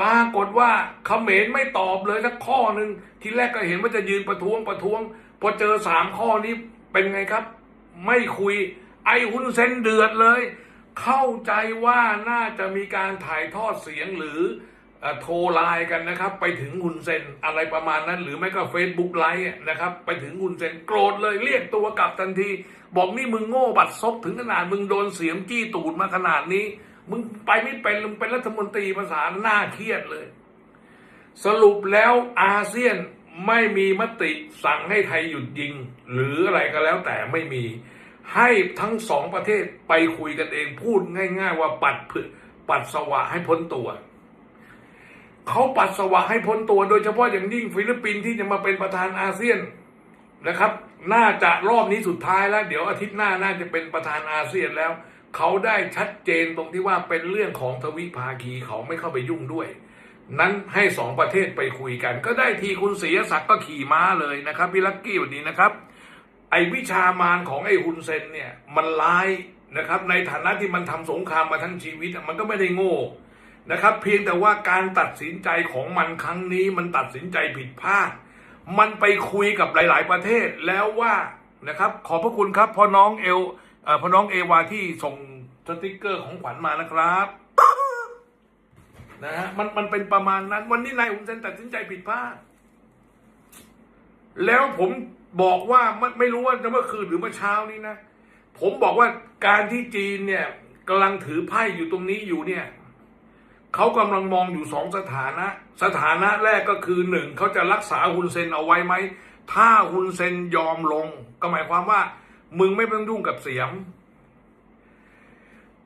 ปรากฏว่าเขมรไม่ตอบเลยสักข้อหนึ่งทีแรกก็เห็นว่าจะยืนประท้วงประท้วง พอเจอสามข้อนี้เป็นไงครับ ไม่คุย ไอ้ฮุนเซนเดือดเลย เข้าใจว่าน่าจะมีการถ่ายทอดเสียงหรือเอ่อโทรไลน์กันนะครับ ไปถึงฮุนเซนอะไรประมาณนั้น หรือไม่ก็เฟซบุ๊กไลน์นะครับ ไปถึงฮุนเซนโกรธเลยเรียกตัวกลับทันที บอกนี่มึงโง่บัดซบถึงขนาดมึงโดนเสียงจี้ตูดมาขนาดนี้ มึงไปไม่เป็นมึงเป็นรัฐมนตรีภาษาหน้าเครียดเลย สรุปแล้วอาเซียนไม่มีมติสั่งให้ไทยหยุดยิง หรืออะไรก็แล้วแต่ไม่มี ให้ทั้งสองประเทศไปคุยกันเองพูดง่าย ๆ ว่าปัดเพื่อปัดสวะให้พ้นตัวเขาปัดสวะให้พ้นตัว โดยเฉพาะอย่างยิ่งฟิลิปปินส์ที่จะมาเป็นประธานอาเซียนนะครับ น่าจะรอบนี้สุดท้ายแล้ว เดี๋ยวอาทิตย์หน้าน่าจะเป็นประธานอาเซียนแล้ว เขาได้ชัดเจนตรงที่ว่าเป็นเรื่องของทวิภาคีเขาไม่เข้าไปยุ่งด้วย นั้นให้สองประเทศไปคุยกัน ก็ได้ทีคุณศรีศักดิ์ก็ขี่ม้าเลยนะครับพี่ลักกี้วันนี้นะครับ ไอ้วิชามารของไอ้ฮุนเซนเนี่ยมันร้ายนะครับ ในฐานะที่มันทำสงครามมาทั้งชีวิตมันก็ไม่ได้โง่นะครับ เพียงแต่ว่าการตัดสินใจของมันครั้งนี้มันตัดสินใจผิดพลาดมันไปคุยกับหลาย ๆ ประเทศแล้วว่านะครับ ขอบพระคุณครับพ่อน้องเอลเอ่อ พ่อน้องเอวาที่ส่งสติกเกอร์ของขวัญมานะครับนะฮะมันมันเป็นประมาณนั้น วันนี้นายฮุนเซนตัดสินใจผิดพลาดแล้วผมบอกว่าไม่ไม่รู้ว่าจะเมื่อคืนหรือเมื่อเช้านี้นะ ผมบอกว่าการที่จีนเนี่ยกำลังถือไพ่อยู่ตรงนี้อยู่เนี่ยเขากำลังมองอยู่สองสถานะ สถานะแรกก็คือหนึ่งเขาจะรักษาฮุนเซนเอาไว้ไหม ถ้าฮุนเซนยอมลง ก็หมายความว่า มึงไม่ต้องยุ่งกับเสียม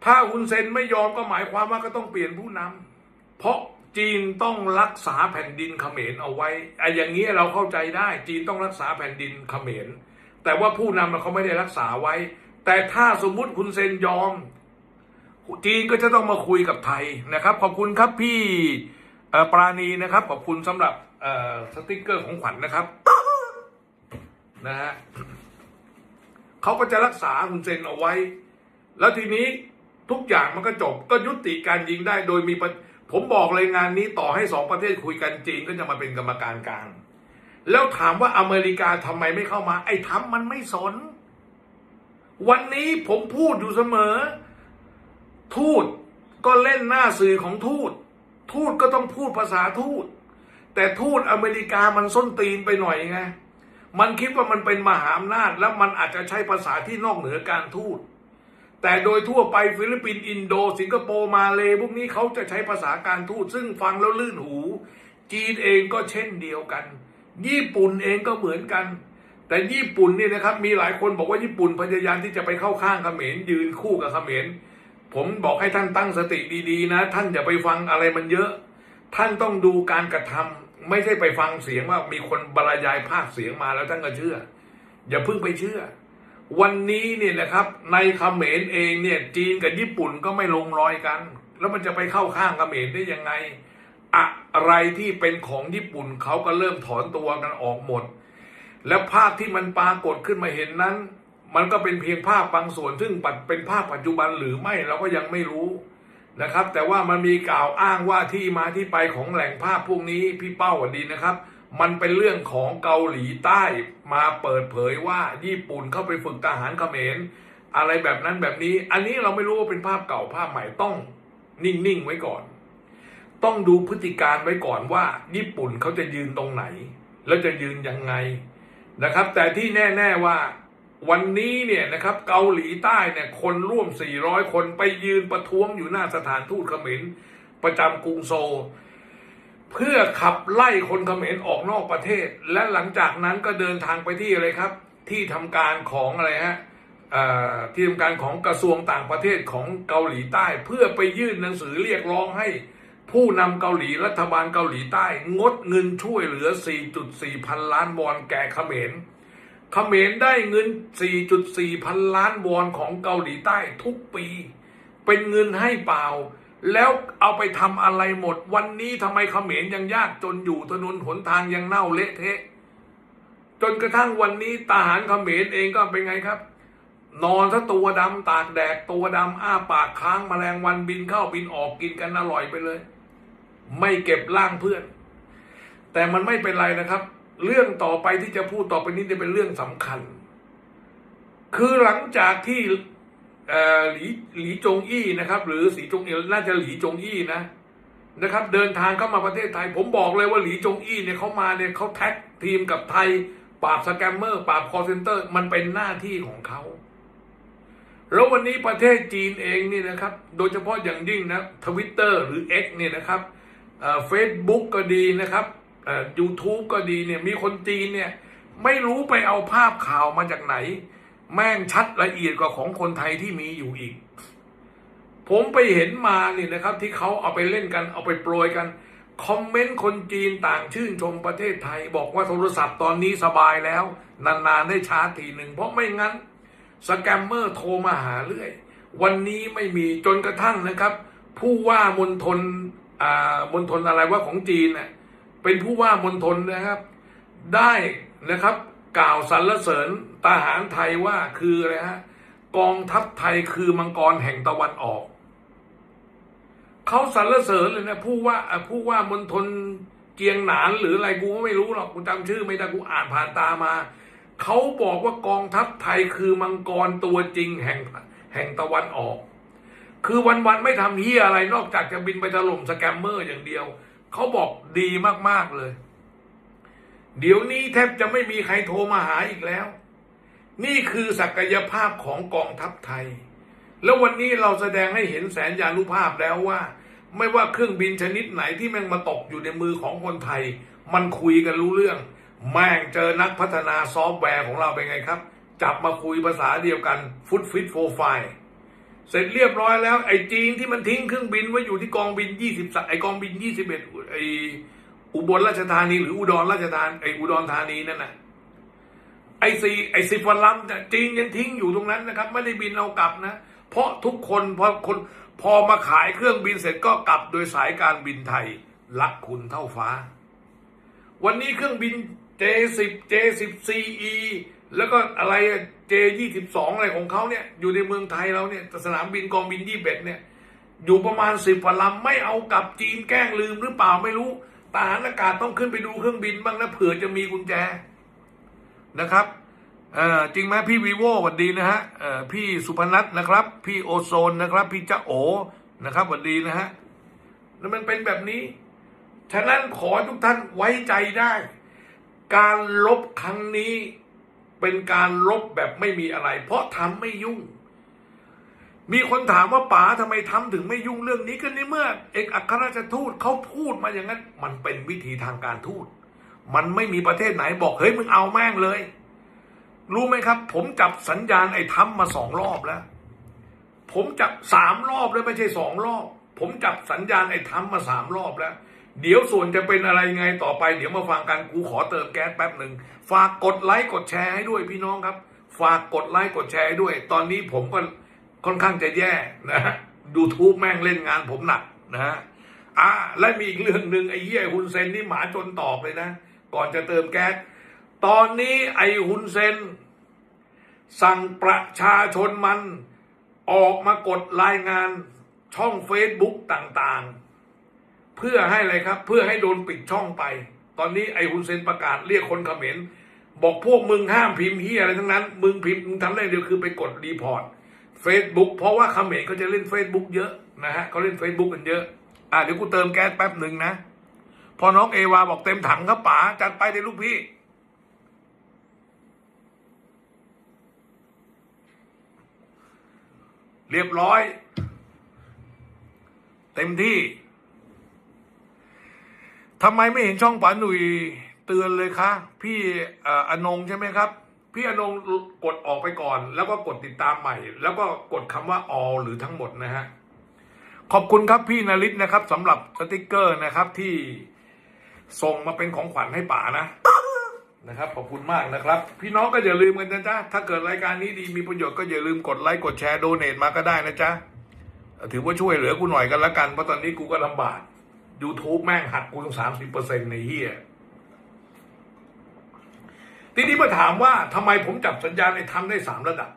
ถ้าฮุนเซนไม่ยอมก็หมายความว่าก็ต้องเปลี่ยนผู้นำเพราะจีนต้องรักษาแผ่นดินเขมรเอาไว้ไอ้อย่างนี้เราเข้าใจได้ จีนต้องรักษาแผ่นดินเขมร แต่ว่าผู้นำเขาไม่ได้รักษาไว้ แต่ถ้าสมมุติคุณเซนยอม จีนก็จะต้องมาคุยกับไทยนะครับ ขอบคุณครับพี่ปราณีนะครับ ขอบคุณสำหรับสติกเกอร์ของขวัญนะครับนะฮะ เขาก็จะรักษาคุณเซนเอาไว้ แล้วทีนี้ทุกอย่างมันก็จบก็ยุติการยิงได้โดยมีผมบอกเลยงานนี้ต่อให้สองประเทศคุยกันจีนก็จะมาเป็นกรรมการกลาง แล้วถามว่าอเมริกาทำไมไม่เข้ามา ไอ้ทำมันไม่สน วันนี้ผมพูดอยู่เสมอ ทูตก็เล่นหน้าสื่อของทูต ทูตก็ต้องพูดภาษาทูต แต่ทูตอเมริกามันส้นตีนไปหน่อยไง มันคิดว่ามันเป็นมหาอำนาจ แล้วมันอาจจะใช้ภาษาที่นอกเหนือการทูต แต่โดยทั่วไปฟิลิปปินส์อินโด สิงคโปร์มาเลพวกนี้เขาจะใช้ภาษาการทูต ซึ่งฟังแล้วลื่นหู จีนเองก็เช่นเดียวกัน ญี่ปุ่นเองก็เหมือนกัน แต่ญี่ปุ่นนี่นะครับมีหลายคนบอกว่าญี่ปุ่นพยายามที่จะไปเข้าข้างเขมรยืนคู่กับเขมรผมบอกให้ท่านตั้งสติดีๆนะ ท่านอย่าไปฟังอะไรมันเยอะ ท่านต้องดูการกระทำ ไม่ใช่ไปฟังเสียงว่ามีคนบรรยายภาคเสียงมาแล้วท่านก็เชื่อ อย่าเพิ่งไปเชื่อ วันนี้เนี่ยนะครับ ในเขมรเองเนี่ย จีนกับญี่ปุ่นก็ไม่ลงรอยกัน แล้วมันจะไปเข้าข้างเขมรได้ยังไง อะไรที่เป็นของญี่ปุ่นเขาก็เริ่มถอนตัวกันออกหมด แล้วภาพที่มันปรากฏขึ้นมาเห็นนั้น มันก็เป็นเพียงภาพบางส่วนซึ่งปัจเป็นภาพปัจจุบันหรือไม่เราก็ยังไม่รู้ นะครับ แต่ว่ามันมีกล่าวอ้างว่าที่มาที่ไปของแหล่งภาพพวกนี้พี่เป้าวัดดีนะครับ มันเป็นเรื่องของเกาหลีใต้มาเปิดเผยว่าญี่ปุ่นเข้าไปฝึกทหารเขมร อะไรแบบนั้นแบบนี้ อันนี้เราไม่รู้ว่าเป็นภาพเก่าภาพใหม่ต้องนิ่งๆไว้ก่อน ต้องดูพฤติการไว้ก่อนว่า ญี่ปุ่นเขาจะยืนตรงไหน แล้วจะยืนยังไงนะครับ แต่ที่แน่ ๆว่า วันนี้เนี่ยนะครับเกาหลีใต้เนี่ยคนร่วม 400 คนไปยืนประท้วงอยู่หน้าสถานทูตเขมรประจำกรุงโซลเพื่อขับไล่คนเขมรออกนอกประเทศ และหลังจากนั้นก็เดินทางไปที่อะไรครับ ที่ทำการของอะไรฮะที่ทำการของกระทรวงต่างประเทศของเกาหลีใต้ เพื่อไปยื่นหนังสือเรียกร้องให้ผู้นำเกาหลีรัฐบาลเกาหลีใต้ งดเงินช่วยเหลือ 4.4 พันล้านวอนแก่เขมร เขมรได้เงิน 4.4 พันล้านวอนของเกาหลีใต้ทุกปี เป็นเงินให้เปล่า แล้วเอาไปทำอะไรหมด วันนี้ทำไมเขมรยังยากจนอยู่ถนนหนทางยังเน่าเละเทะ จนกระทั่งวันนี้ทหารเขมรเองก็เป็นไงครับ นอนถ้าตัวดำตากแดดตัวดำอ้าปากค้างแมลงวันบินเข้าบินออกกินกันอร่อยไปเลย ไม่เก็บร่างเพื่อน แต่มันไม่เป็นไรนะครับ เรื่องต่อไปที่จะพูดต่อไปนี้จะเป็นเรื่องสำคัญ คือหลังจากที่หลีหลีจงอี้นะครับ หรือสีจงเอีน่าจะหลีจงอี้นะนะครับ เดินทางเข้ามาประเทศไทย ผมบอกเลยว่าหลีจงอี้เนี่ยเขามาเนี่ยเขาแท็กทีมกับไทยปราบสแกมเมอร์ปราบคอร์เซนเตอร์ มันเป็นหน้าที่ของเขาแล้ววันนี้ประเทศจีนเองนี่นะครับ โดยเฉพาะอย่างยิ่งนะทวิตเตอร์หรือ X เนี่ยนะครับเฟซบุ๊กก็ดีนะครับ ยูทูบก็ดีเนี่ยมีคนจีนเนี่ย ไม่รู้ไปเอาภาพข่าวมาจากไหน แม่งชัดละเอียดกว่าของคนไทยที่มีอยู่อีก ผมไปเห็นมานี่นะครับ ที่เขาเอาไปเล่นกันเอาไปโปรยกันคอมเมนต์คนจีนต่างชื่นชมประเทศไทย บอกว่าโทรศัพท์ตอนนี้สบายแล้ว นานๆได้ชาร์จทีหนึ่งเพราะไม่งั้นสแกมเมอร์โทรมาหาเรื่อย วันนี้ไม่มีจนกระทั่งนะครับ ผู้ว่ามณฑลอ่ามณฑลอะไรว่าของจีนน่ะ เป็นผู้ว่ามณฑลนะครับ ได้นะครับ กล่าวสรรเสริญทหารไทยว่าคืออะไรฮะกองทัพไทยคือมังกรแห่งตะวันออกเขาสรรเสริญเลยนะผู้ว่าผู้ว่ามณฑลเกียงหนานหรืออะไรกูก็ไม่รู้หรอกกูจำชื่อไม่ได้กูอ่านผ่านตามาเขาบอกว่ากองทัพไทยคือมังกรตัวจริงแห่งแห่งตะวันออก คือวันๆไม่ทำเฮียอะไรนอกจากจะบินไปถล่มสแกมเมอร์อย่างเดียว เขาบอกดีมากๆเลย เดี๋ยวนี้แทบจะไม่มีใครโทรมาหาอีกแล้ว นี่คือศักยภาพของกองทัพไทย แล้ววันนี้เราแสดงให้เห็นแสนยานุภาพแล้วว่า ไม่ว่าเครื่องบินชนิดไหนที่แม่งมาตกอยู่ในมือของคนไทย มันคุยกันรู้เรื่อง แม่งเจอนักพัฒนาซอฟต์แวร์ของเราเป็นไงครับ จับมาคุยภาษาเดียวกันฟุตฟิตโฟไฟ เสร็จเรียบร้อยแล้ว ไอ้จีนที่มันทิ้งเครื่องบินไว้อยู่ที่กองบินยี่สิบไอ้กองบินยี่สิบเอ็ดไอ้อุบลราชธานีหรืออุดรราชธานีไอ้อุดรธานีนั่นนะไอ้สี่ไอ้สิบวันลำเนี่ยจีนยังทิ้งอยู่ตรงนั้นนะครับ ไม่ได้บินเอากลับนะ เพราะทุกคนพอคนพอมาขายเครื่องบินเสร็จก็กลับโดยสายการบินไทยรักคุณเท่าฟ้า วันนี้เครื่องบิน J10 J10CE แล้วก็อะไร J22 องอะไรของเขาเนี่ย อยู่ในเมืองไทยเราเนี่ยสนามบินกองบิน21เอ็ดเนี่ย อยู่ประมาณสิบกว่าลำไม่เอากลับจีนแกล้งลืมหรือเปล่าไม่รู้ทหารอากาศต้องขึ้นไปดูเครื่องบินบ้างนะเผื่อจะมีกุญแจนะครับเออจริงไหมพี่วีโวสวัสดีนะฮะเออพี่สุพนัทนะครับ พี่โอโซนนะครับ พี่จ้าโอนะครับสวัสดีนะฮะแล้วมันเป็นแบบนี้ ฉะนั้นขอทุกท่านไว้ใจได้ การลบครั้งนี้ เป็นการลบแบบไม่มีอะไร เพราะทำไม่ยุ่ง มีคนถามว่าป๋าทำไมทำถึงไม่ยุ่งเรื่องนี้ก็ในเมื่อ เอกอัครราชทูตเขาพูดมาอย่างนั้น มันเป็นวิธีทางการทูต มันไม่มีประเทศไหนบอกเฮ้ยมึงเอาแม่งเลย รู้ไหมครับ ผมจับสัญญาณไอ้ทำมาสองรอบแล้ว ผมจับสามรอบแล้วไม่ใช่สองรอบ ผมจับสัญญาณไอ้ทำมาสามรอบแล้ว เดี๋ยวส่วนจะเป็นอะไรไงต่อไป เดี๋ยวมาฟังกันกูขอเติมแก๊สแป๊บหนึ่งฝากกดไลค์กดแชร์ให้ด้วยพี่น้องครับ ฝากกดไลค์กดแชร์ให้ด้วย ตอนนี้ผมก็ค่อนข้างจะแย่นะฮะยูทูบแม่งเล่นงานผมหนักนะฮะอะและมีอีกเรื่องหนึ่งไอ้เหี้ยฮุนเซนนี่หมาจนตอกเลยนะ ก่อนจะเติมแก๊สตอนนี้ไอ้ฮุนเซน สั่งประชาชนมันออกมากดรายงานช่องเฟซบุ๊กต่างๆ เพื่อให้อะไรครับ เพื่อให้โดนปิดช่องไป ตอนนี้ไอ้ฮุนเซนประกาศเรียกคนเขมรบอกพวกมึงห้ามพิมพ์เฮียอะไรทั้งนั้น มึงพิมพ์มึงทำได้เดียวคือไปกดรีพอร์ตเฟซบุ๊กเพราะว่าเขมรเขาจะเล่น Facebook เยอะนะฮะเขาเล่น Facebook กันเยอะ อะเดี๋ยวกูเติมแก๊สแป๊บหนึ่งนะ พอน้องเอวาบอกเต็มถังครับป๋าจัดไปเลยลูกพี่เรียบร้อย เต็มที่ ทำไมไม่เห็นช่องป๋าหนุ่ยเตือนเลยคะพี่ออนงใช่ไหมครับ พี่อนงกดออกไปก่อน แล้วก็กดติดตามใหม่ แล้วก็กดคำว่า all หรือทั้งหมดนะฮะขอบคุณครับพี่นริศนะครับสำหรับสติกเกอร์นะครับที่ส่งมาเป็นของขวัญให้ป๋านะนะครับขอบคุณมากนะครับ พี่น้องก็อย่าลืมกันนะจ๊ะถ้าเกิดรายการนี้ดีมีประโยชน์ก็อย่าลืมกดไลค์กดแชร์โดเนทมาก็ได้นะจ๊ะถือว่าช่วยเหลือกูหน่อยกันละกันเพราะตอนนี้กูก็ลำบาก YouTube แม่งหักกูตั้งสามสิบเปอร์เซ็นต์ในเฮียทีนี้มาถามว่าทำไมผมจับสัญญาณในทำได้สามระดับ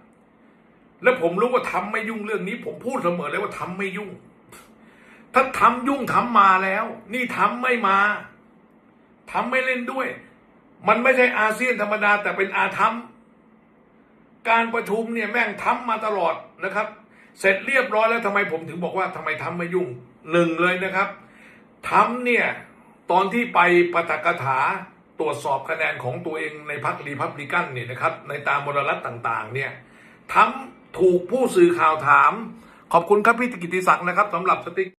แล้วผมรู้ว่าทำไม่ยุ่งเรื่องนี้ ผมพูดเสมอเลยว่าทำไม่ยุ่ง ถ้าทำยุ่งทำมาแล้ว นี่ทำไม่มาทำไม่เล่นด้วย มันไม่ใช่อาเซียนธรรมดา แต่เป็นอาธรรมการประชุมเนี่ยแม่งทำมาตลอดนะครับ เสร็จเรียบร้อยแล้วทำไมผมถึงบอกว่าทำไมทำไม่ยุ่งหนึ่งเลยนะครับ ทำเนี่ย ตอนที่ไปปาฐกถาตรวจสอบคะแนนของตัวเองในพรรครีพับลิกันเนี่ยนะครับ ในตามมรรัฐต่างๆ เนี่ยทำถูกผู้สื่อข่าวถาม ขอบคุณครับพี่กิติศักดิ์นะครับสำหรับสติ๊ก